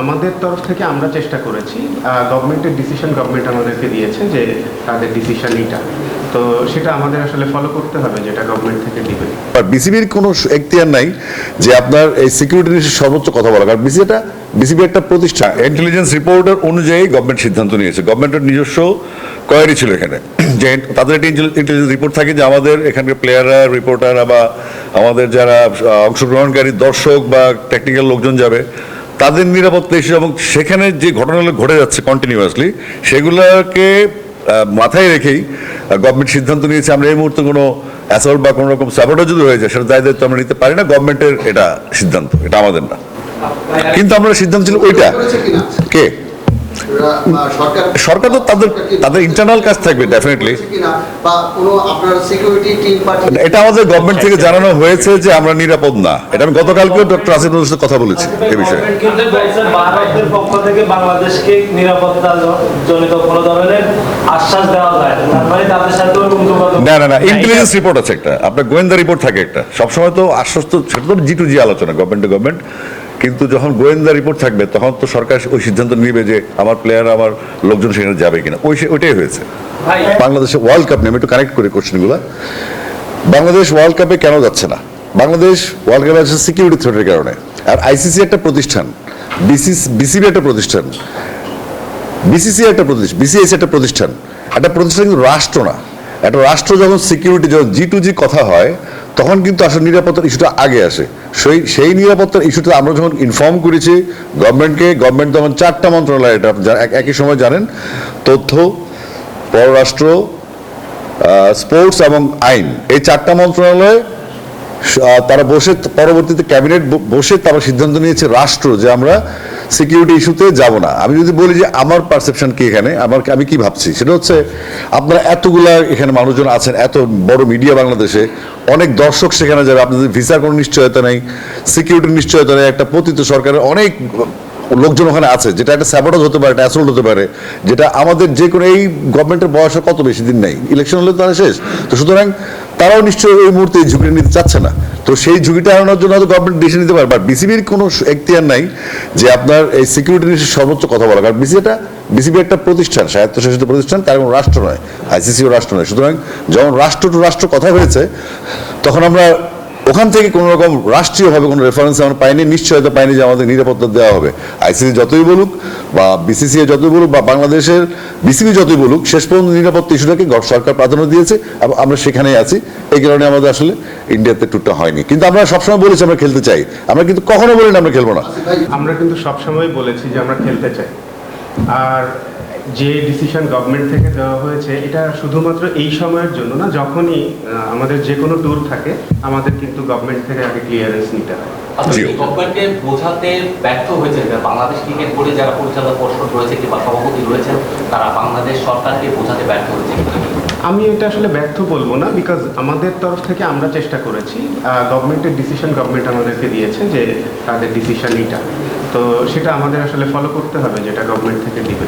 আমাদের তরফ থেকে আমরা চেষ্টা করেছি গভর্নমেন্টের ডিসিশন গভর্নমেন্ট আমাদেরকে দিয়েছে যে তাদের ডিসিশন এটা তো সেটা আমাদের আসলে ফলো করতে হবে, যেটা গভর্নমেন্ট থেকে দিবে। আর বিসিবির কোনো এখতিয়ার নাই যে আপনার এই সিকিউরিটি নিয়ে সর্বোচ্চ কথা বলা। কারণ বিসিবিটা বিসিবি একটা প্রতিষ্ঠান। ইন্টেলিজেন্স রিপোর্টার অনুযায়ী গভর্নমেন্ট সিদ্ধান্ত নিয়েছে। গভর্নমেন্টের নিজস্ব কোয়ারি ছিল এখানে। যে তাদের একটা ইন্টেলিজেন্স রিপোর্ট থাকে যে আমাদের এখানকার প্লেয়াররা রিপোর্টাররা বা আমাদের যারা অংশগ্রহণকারী দর্শক বা টেকনিক্যাল লোকজন যাবে তাদের নিরাপত্তা ইস্যু এবং সেখানে যে ঘটনাগুলো ঘটে যাচ্ছে কন্টিনিউয়াসলি সেগুলোকে মাথায় রেখেই গভর্নমেন্ট সিদ্ধান্ত নিয়েছে আমরা এই মুহূর্তে কোনো অ্যাসল্ট বা কোনো রকম সাপোর্টও যদি হয়ে যায়, সেটা দায় দায়িত্ব আমরা নিতে পারি না। গভর্নমেন্টের এটা সিদ্ধান্ত, এটা আমাদের না। কিন্তু আমরা সিদ্ধান্ত ছিল ওইটা। কে? সরকার সরকার তো তাদের তাদের ইন্টারনাল কাজ থাকবে ডেফিনেটলি করেছে কিনা? বা কোনো আপনার সিকিউরিটি টিম পার্টি এটা আমাদের গভর্নমেন্ট থেকে জানানো হয়েছে যে আমরা নিরাপদ না। এটা আমি গতকালকেও ডক্টর আসিফ সাথে কথা বলেছি এ বিষয়ে। কিন্তু বলছে ভারতের পক্ষ থেকে বাংলাদেশকে নিরাপত্তা জনিত কোনো ধরনের আশ্বাস দেওয়া যায় না। তার মানে না না না ইন্টেলিজেন্স রিপোর্ট আছে একটা। আপনার গোয়েন্দা রিপোর্ট থাকে একটা। সবসময় তো আশ্বস্ত সেটা তো জি টু জি আলোচনা গভর্নমেন্ট টু গভর্নমেন্ট কিন্তু যখন গোয়েন্দা রিপোর্ট থাকবে তখন তো সরকার ওই সিদ্ধান্ত নিবে যে আমার প্লেয়ার আমার লোকজন সেখানে যাবে কিনা। ওই ওইটাই হয়েছে। বাংলাদেশে ওয়ার্ল্ড কাপ নিয়ে একটু কানেক্ট করি কোশ্চেনগুলো বাংলাদেশ ওয়ার্ল্ড কাপে কেন যাচ্ছে না? বাংলাদেশ ওয়ার্ল্ড কাপে আছে সিকিউরিটি থ্রেটের কারণে। আর আইসিসি একটা প্রতিষ্ঠান বিসিস বিসিবি একটা প্রতিষ্ঠান। বিসিসি একটা প্রতিষ্ঠান বিসিএস একটা প্রতিষ্ঠান। একটা প্রতিষ্ঠান কিন্তু রাষ্ট্র না। একটা রাষ্ট্র যখন সিকিউরিটি যখন জি টু জি কথা হয় তখন কিন্তু আসলে নিরাপত্তার ইস্যুটা আগে আসে। সেই সেই নিরাপত্তার ইস্যুটা আমরা যখন ইনফর্ম করেছি গভর্নমেন্টকে গভর্নমেন্ট তখন চারটা মন্ত্রণালয়, এটা এক- একই সময় জানেন, তথ্য, পররাষ্ট্র স্পোর্টস এবং আইন। এই চারটা মন্ত্রণালয় তারা বসে, পরবর্তীতে ক্যাবিনেট বসে তারা সিদ্ধান্ত নিয়েছে রাষ্ট্র যে আমরা সিকিউরিটি ইস্যুতে যাব না। আমি যদি বলি যে আমার পারসেপশন কি এখানে, আমার আমি কি ভাবছি? সেটা হচ্ছে, আপনারা এতগুলা এখানে মানুষজন আছেন, এত বড় মিডিয়া বাংলাদেশে, অনেক দর্শক সেখানে যাবে। আপনাদের ভিসার কোনো নিশ্চয়তা নেই সিকিউরিটির নিশ্চয়তা নেই, একটা পতিত সরকারের অনেক লোকজন ওখানে আছে, যেটা একটা স্যাবোটাজ হতে পারে, একটা অ্যাসল্ট হতে পারে, যেটা আমাদের যে কোনো এই গভর্নমেন্টের বয়স কত বেশি দিন নেই। ইলেকশন হলে তারা শেষ। তো সুতরাং তারাও নিশ্চয়ই এই মুহূর্তে এই ঝুঁকিটা নিতে চাচ্ছে না। তো সেই ঝুঁকিটা এড়ানোর জন্য হয়তো গভর্নমেন্ট ডিসিশন নিতে পারে বাট বিসিবির কোনো এখতিয়ার নাই যে আপনার এই সিকিউরিটি নিয়ে সর্বোচ্চ কথা বলা। কারণ বিসিবিটা বিসিবি একটা প্রতিষ্ঠান, স্বায়ত্তশাসিত প্রতিষ্ঠান, তার কোনো রাষ্ট্র নয়। আইসিসিও রাষ্ট্র নয়। সুতরাং যখন রাষ্ট্র টু রাষ্ট্র কথা হয়েছে, তখন আমরা ওখান থেকে কোনো রকম রাষ্ট্রীয়ভাবে কোনো রেফারেন্স আমরা পাইনি নিশ্চয়তা পাইনি যে আমাদের নিরাপত্তা দেওয়া হবে। আইসিসি যতই বলুক বা বিসিসিআই যতই বলুক বা বাংলাদেশের বিসিবি যতই বলুক, শেষ পর্যন্ত নিরাপত্তা ইস্যুটাকে সরকার প্রাধান্য দিয়েছে আমরা সেখানেই আছি। এই কারণে আমাদের আসলে ইন্ডিয়াতে ট্যুরটা হয়নি। কিন্তু আমরা সবসময় বলেছি আমরা খেলতে চাই। আমরা কিন্তু কখনো বলিনি আমরা খেলব না। আমরা কিন্তু সবসময় বলেছি যে আমরা খেলতে চাই। আর যে ডিসিশন গভর্নমেন্ট থেকে দেওয়া হয়েছে এটা শুধুমাত্র এই সময়ের জন্য না যখনই আমাদের যে কোনো ট্যুর থাকে আমাদের কিন্তু গভর্নমেন্ট থেকে আগে ক্লিয়ারেন্স নিতে হয়। গভর্নমেন্টকে বোঝাতে ব্যর্থ হয়েছেন যে বাংলাদেশ ক্রিকেট বোর্ডে যারা পরিচালক পর্ষদ রয়েছে কিংবা সভাপতি রয়েছেন তারা বাংলাদেশ সরকারকে বোঝাতে ব্যর্থ হয়েছে আমি এটা আসলে ব্যর্থ বলব না বিকজ আমাদের তরফ থেকে আমরা চেষ্টা করেছি গভর্নমেন্টের ডিসিশন গভর্নমেন্ট আমাদেরকে দিয়েছে যে তাদের ডিসিশন এইটা তো সেটা আমাদের আসলে ফলো করতে হবে যেটা গভর্নমেন্ট থেকে দিবে।